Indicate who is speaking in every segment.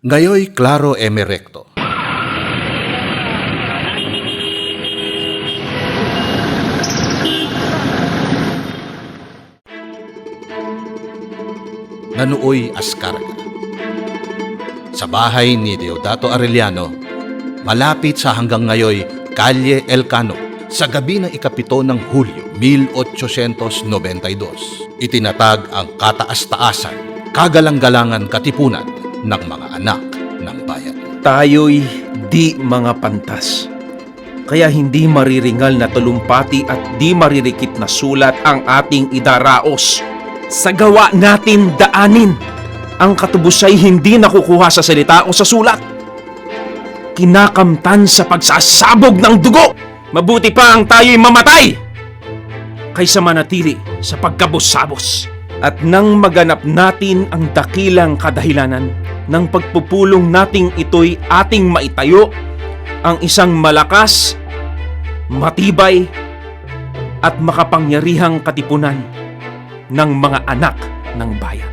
Speaker 1: Ngayoy Claro Emerecto. Nanuoy Ascarga. Sa bahay ni Deodato Arellano, malapit sa hanggang ngayoy Calle Elcano, sa gabi ng ikapito ng Hulyo 1892, itinatag ang kataas-taasan, kagalang-galangan katipunan ng mga anak ng bayan.
Speaker 2: Tayo'y di mga pantas. Kaya hindi mariringal na talumpati at di maririkit na sulat ang ating idaraos. Sa gawa natin daanin. Ang katubusay hindi nakukuha sa salita o sa sulat. Kinakamtan sa pagsasabog ng dugo. Mabuti pa ang tayo'y mamatay kaysa manatili sa pagkabos-sabos. At nang maganap natin ang dakilang kadahilanan ng pagpupulong nating ito'y ating maitayo ang isang malakas, matibay, at makapangyarihang katipunan ng mga anak ng bayan.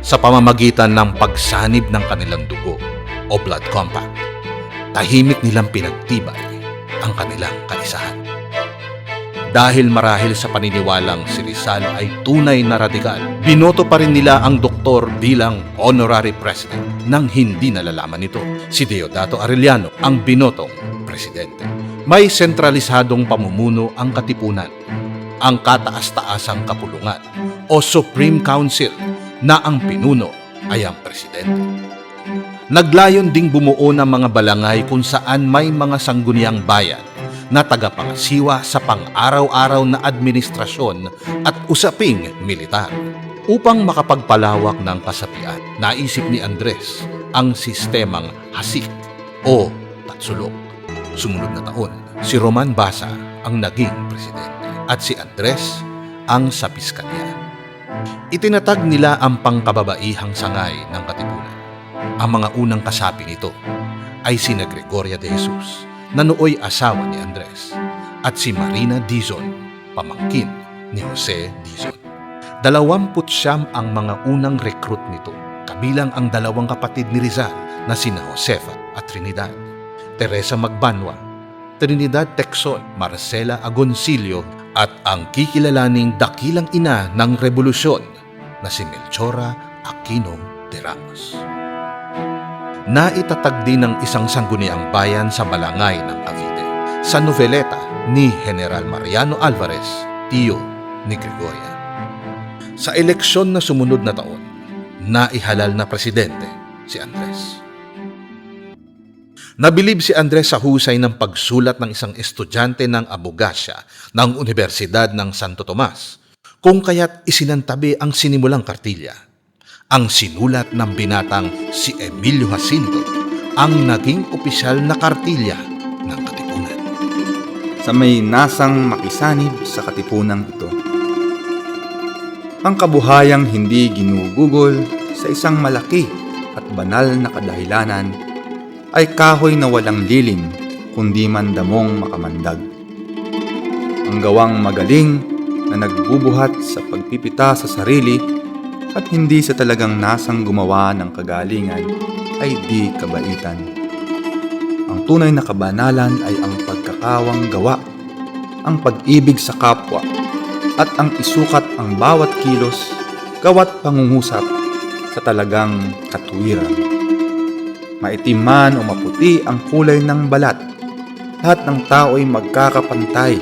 Speaker 1: Sa pamamagitan ng pagsanib ng kanilang dugo o blood compact, tahimik nilang pinagtibay ang kanilang kaisahan. Dahil marahil sa paniniwalang si Rizal ay tunay na radikal, binoto pa rin nila ang doktor bilang honorary president nang hindi nalalaman nito. Si Deodato Arellano ang binotong presidente. May sentralisadong pamumuno ang katipunan, ang kataas-taasang kapulungan o Supreme Council na ang pinuno ay ang presidente. Naglayon ding bumuo ng mga balangay kung saan may mga sangguniang bayan na tagapangasiwa sa pang-araw-araw na administrasyon at usaping militar. Upang makapagpalawak ng kasapian, naisip ni Andres ang sistemang hasik o tatsulok. Sumunod na taon, si Roman Basa ang naging presidente at si Andres ang sa piskalya. Itinatag nila ang pangkababaihang sangay ng katipunan. Ang mga unang kasapi nito ay sina Gregoria de Jesus, na nooy asawa ni Andres, at si Marina Dizon, pamangkin ni Jose Dizon. Dalawamput siyam ang mga unang recruit nito, kabilang ang dalawang kapatid ni Rizal na sina Josefa at Trinidad, Teresa Magbanwa, Trinidad Texon, Marcela Agoncillo at ang kikilalaning dakilang ina ng revolusyon na si Melchora Aquino de Ramos. Naitatag din ng isang sangguniang bayan sa Balangay ng Cavite, sa noveleta ni General Mariano Alvarez, tiyo ni Gregoria. Sa eleksyon na sumunod na taon, naihalal na presidente si Andres. Nabilib si Andres sa husay ng pagsulat ng isang estudyante ng abogasya ng Universidad ng Santo Tomas, kung kaya't isinantabi ang sinimulang kartilya. Ang sinulat ng binatang si Emilio Jacinto ang naging opisyal na kartilya ng Katipunan.
Speaker 3: sa may nasang makisanib sa katipunang ito. Ang kabuhayang hindi ginugugol sa isang malaki at banal na kadahilanan ay kahoy na walang lilim kundi mandamong makamandag. Ang gawang magaling na nagbubuhat sa pagpipita sa sarili at hindi sa talagang nasang gumawa ng kagalingan ay di kabaitan. Ang tunay na kabanalan ay ang pagkakawang gawa, ang pag-ibig sa kapwa, at ang isukat ang bawat kilos, gawat pangungusap sa talagang katuwiran. Maitim man o maputi ang kulay ng balat, lahat ng tao ay magkakapantay.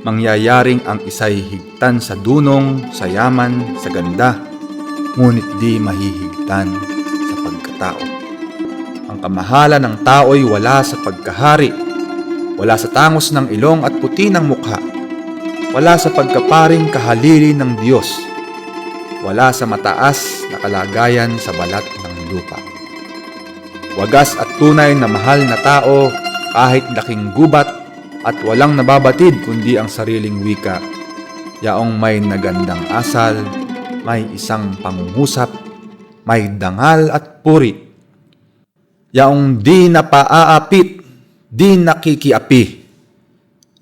Speaker 3: Mangyayaring ang isa'y higtan sa dunong, sa yaman, sa ganda, ngunit di mahihigtan sa pagkatao. Ang kamahalan ng tao'y wala sa pagkahari, wala sa tangos ng ilong at puti ng mukha, wala sa pagkaparing kahalili ng Diyos, wala sa mataas na kalagayan sa balat ng lupa. Wagas at tunay na mahal na tao kahit laking gubat at walang nababatid kundi ang sariling wika. Yaong may nagandang asal, may isang pangungusap, may dangal at puri. Yaong di napaaapit, di nakikiapi.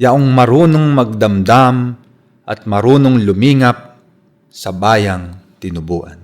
Speaker 3: Yaong marunong magdamdam at marunong lumingap sa bayang tinubuan.